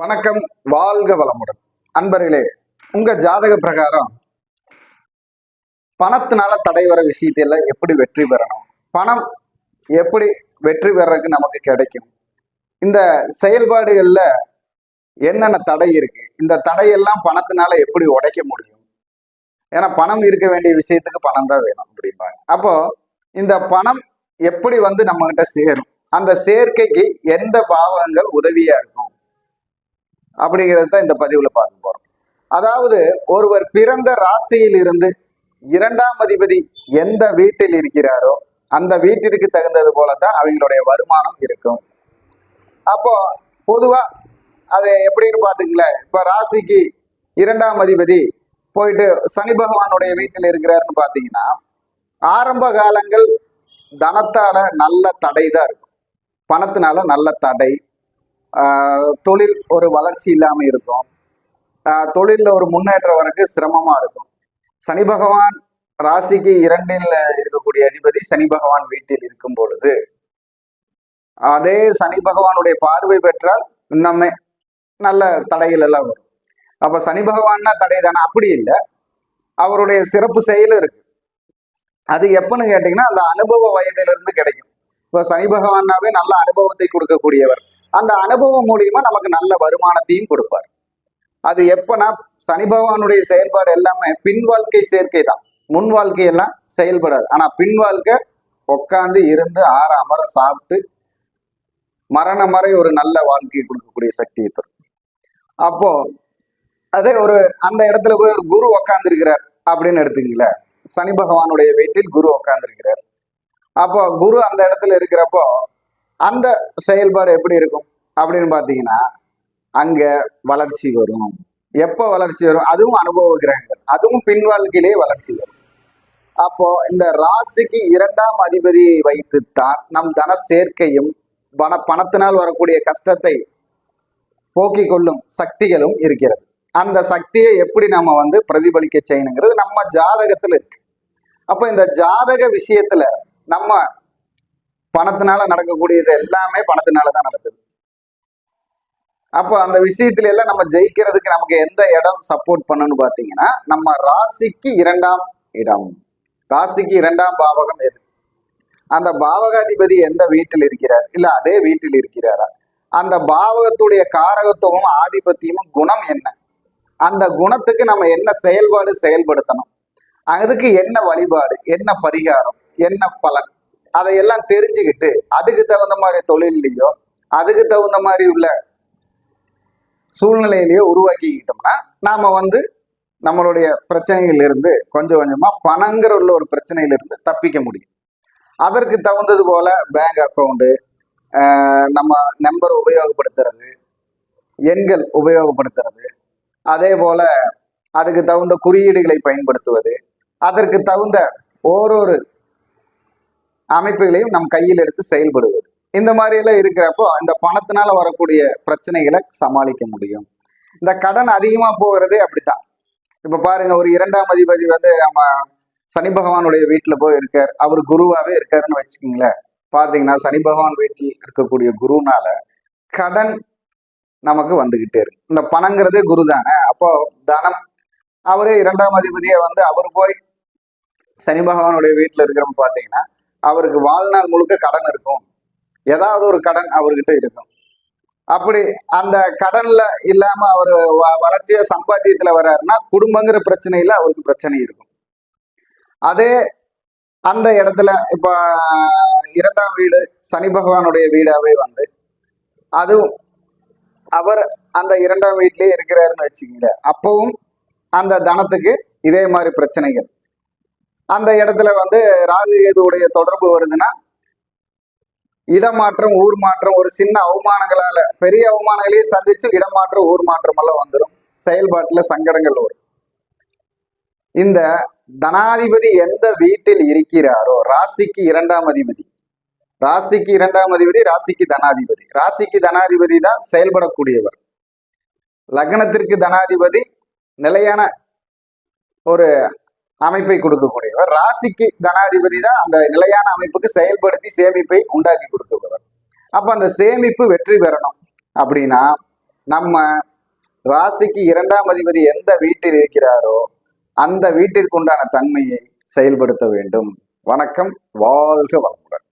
வணக்கம் வாழ்க வளமுடன். அன்பர்களே உங்க ஜாதக பிரகாரம் பணத்தினால தடை வர விஷயத்தையெல்லாம் எப்படி வெற்றி பெறணும்? பணம் எப்படி வெற்றி பெறக்கு நமக்கு கிடைக்கும்? இந்த செயல்பாடுகள்ல என்னென்ன தடை இருக்கு? இந்த தடையெல்லாம் பணத்தினால எப்படி உடைக்க முடியும்? ஏன்னா பணம் இருக்க வேண்டிய விஷயத்துக்கு பணம் தான் வேணும் அப்படிம்பாங்க. அப்போ இந்த பணம் எப்படி வந்து நம்மகிட்ட சேரும்? அந்த சேர்க்கைக்கு எந்த பாவகங்கள் உதவியா இருக்கும்? அப்படிங்கிறது தான் இந்த பதிவில் பார்க்க போகிறோம் அதாவது ஒருவர் பிறந்த ராசியில் இருந்து இரண்டாம் அதிபதி எந்த வீட்டில் இருக்கிறாரோ அந்த வீட்டிற்கு தகுந்தது போல தான் அவங்களுடைய வருமானம் இருக்கும். அப்போ பொதுவா அது எப்படின்னு பாத்துங்களேன் இப்ப ராசிக்கு இரண்டாம் அதிபதி போயிட்டு சனி பகவானுடைய வீட்டில் இருக்கிறாருன்னு பாத்தீங்கன்னா ஆரம்ப காலங்கள் தனத்தால நல்ல தடை தான் இருக்கும். பணத்தினால நல்ல தடை தொழில் ஒரு வளர்ச்சி இல்லாம இருக்கும். ஆஹ் ஒரு முன்னேற்றம் வரக்கு சிரமமா இருக்கும். சனி பகவான் ராசிக்கு இரண்டில் இருக்கக்கூடிய அதிபதி சனி பகவான் வீட்டில் இருக்கும் பொழுது அதே சனி பகவானுடைய பார்வை பெற்றால் இன்னமே நல்ல தடைகள் எல்லாம் வரும். அப்ப சனி பகவான்னா தடை தானே? அப்படி இல்லை. அவருடைய சிறப்பு செயல் இருக்கு. அது எப்பன்னு கேட்டீங்கன்னா அந்த அனுபவ வயதிலிருந்து கிடைக்கும். இப்போ சனி பகவான்னாவே நல்ல அனுபவத்தை கொடுக்கக்கூடியவர். அந்த அனுபவம் மூலியமா நமக்கு நல்ல வருமானத்தையும் கொடுப்பார். அது எப்பனா சனி பகவானுடைய செயல்பாடு எல்லாமே பின் வாழ்க்கை சேர்க்கை தான். முன் வாழ்க்கையெல்லாம் செயல்படாது. ஆனா பின் வாழ்க்கை உட்காந்து இருந்து ஆற அமர சாப்பிட்டு மரணம் வரை ஒரு நல்ல வாழ்க்கையை கொடுக்கக்கூடிய சக்தியை தரும். அப்போ அதே ஒரு அந்த இடத்துல போய் ஒரு குரு உக்காந்துருக்கிறார் அப்படின்னு எடுத்துங்களேன் சனி பகவானுடைய வீட்டில் குரு உக்காந்துருக்கிறார். அப்போ குரு அந்த இடத்துல இருக்கிறப்போ அந்த செயல்பாடு எப்படி இருக்கும்? அப்படின்னு பார்த்தீங்கன்னா அங்கே வளர்ச்சி வரும். எப்போ வளர்ச்சி வரும்? அதுவும் அனுபவ கிரகங்கள். அதுவும் பின் வாழ்க்கையிலே வளர்ச்சி வரும். அப்போ இந்த ராசிக்கு இரண்டாம் அதிபதியை வைத்துத்தான் நம் தன சேர்க்கையும் பண பணத்தினால் வரக்கூடிய கஷ்டத்தை போக்கிக் கொள்ளும் சக்திகளும் இருக்கிறது. அந்த சக்தியை எப்படி நம்ம வந்து பிரதிபலிக்க செய்யணுங்கிறது நம்ம ஜாதகத்துல இருக்கு. அப்போ இந்த ஜாதக விஷயத்துல நம்ம பணத்தினால நடக்கக்கூடியது எல்லாமே பணத்தினால தான் நடக்குது. அப்போ அந்த விஷயத்துல எல்லாம் நம்ம ஜெயிக்கிறதுக்கு நமக்கு எந்த இடம் சப்போர்ட் பண்ணணும்னு பார்த்தீங்கன்னா நம்ம ராசிக்கு இரண்டாம் இடம். ராசிக்கு இரண்டாம் பாவகம் எது? அந்த பாவகாதிபதி எந்த வீட்டில் இருக்கிறார்? இல்ல அதே வீட்டில் இருக்கிறாரா? அந்த பாவகத்துடைய காரகத்துவமும் ஆதிபத்தியமும் குணம் என்ன? அந்த குணத்துக்கு நம்ம என்ன செயல்பாடு செயல்படுத்தணும்? அதுக்கு என்ன வழிபாடு? என்ன பரிகாரம்? என்ன பலன்? அதையெல்லாம் தெரிஞ்சுக்கிட்டு அதுக்கு தகுந்த மாதிரி தொழிலையோ அதுக்கு தகுந்த மாதிரி உள்ள சூழ்நிலையிலேயோ உருவாக்கிக்கிட்டோம்னா நாம வந்து நம்மளுடைய பிரச்சனையிலிருந்து கொஞ்சம் கொஞ்சமா பணங்கிற உள்ள ஒரு பிரச்சனையிலிருந்து தப்பிக்க முடியும். அதற்கு தகுந்தது போல பேங்க் அக்கௌண்ட்டு நம்ம நம்பர் உபயோகப்படுத்துறது எண்கள் உபயோகப்படுத்துறது அதே போல அதுக்கு தகுந்த குறியீடுகளை பயன்படுத்துவது அதற்கு தகுந்த ஓரொரு அமைப்புகளையும் நம் கையில் எடுத்து செயல்படுவது. இந்த மாதிரி எல்லாம் இருக்கிறப்போ இந்த பணத்தினால வரக்கூடிய பிரச்சனைகளை சமாளிக்க முடியும். இந்த கடன் அதிகமா போகிறதே அப்படித்தான். இப்போ பாருங்க ஒரு இரண்டாம் அதிபதி வந்து நம்ம சனி பகவானுடைய வீட்டில் போய் இருக்கார். அவர் குருவாவே இருக்காருன்னு வச்சுக்கோங்களேன். பார்த்தீங்கன்னா சனி பகவான் வீட்டில் இருக்கக்கூடிய குருனால கடன் நமக்கு வந்துகிட்டே இருக்கு. இந்த பணங்கிறதே குரு தானே அப்போ தனம். அவரே இரண்டாம் அதிபதியை வந்து அவர் போய் சனி பகவானுடைய வீட்டில் இருக்கிறவங்க பார்த்தீங்கன்னா அவருக்கு வாழ்நாள் முழுக்க கடன் இருக்கும். ஏதாவது ஒரு கடன் அவர்கிட்ட இருக்கும். அப்படி அந்த கடன்ல இல்லாம அவர் வளர்ச்சியா சம்பாத்தியத்துல வர்றாருன்னா குடும்பங்கிற பிரச்சனையில அவருக்கு பிரச்சனை இருக்கும். அதே அந்த இடத்துல இப்ப இரண்டாம் வீடு சனி பகவானுடைய வீடாவே வந்து அதுவும் அவர் அந்த இரண்டாம் வீட்லயே இருக்கிறாருன்னு வச்சுக்கங்களேன். அப்பவும் அந்த தனத்துக்கு இதே மாதிரி பிரச்சனைகள். அந்த இடத்துல வந்து ராகு கேதுவுடைய தொடர்பு வருதுன்னா இடமாற்றம் ஊர் மாற்றம் ஒரு சின்ன அவமானங்களால பெரிய அவமானங்களையும் சந்திச்சு இடமாற்றம் ஊர் மாற்றம் எல்லாம் வந்துடும் செயல்பாட்டுல சங்கடங்கள் வரும். இந்த தனாதிபதி எந்த வீட்டில் இருக்கிறாரோ ராசிக்கு இரண்டாம் அதிபதி. ராசிக்கு இரண்டாம் அதிபதி ராசிக்கு தனாதிபதி. ராசிக்கு தனாதிபதி தான் செயல்படக்கூடியவர். லக்னத்திற்கு தனாதிபதி நிலையான ஒரு அமைப்பை கொடுக்கக்கூடியவர். ராசிக்கு தனாதிபதி தான் அந்த நிலையான அமைப்புக்கு செயல்படுத்தி சேமிப்பை உண்டாக்கி கொடுக்கப்படுவர் அப்போ அந்த சேமிப்பு வெற்றி பெறணும். அப்படின்னா நம்ம ராசிக்கு இரண்டாம் அதிபதி எந்த வீட்டில் இருக்கிறாரோ அந்த வீட்டிற்கு உண்டான தன்மையை செயல்படுத்த வேண்டும். வணக்கம். வாழ்க வளமுடன்.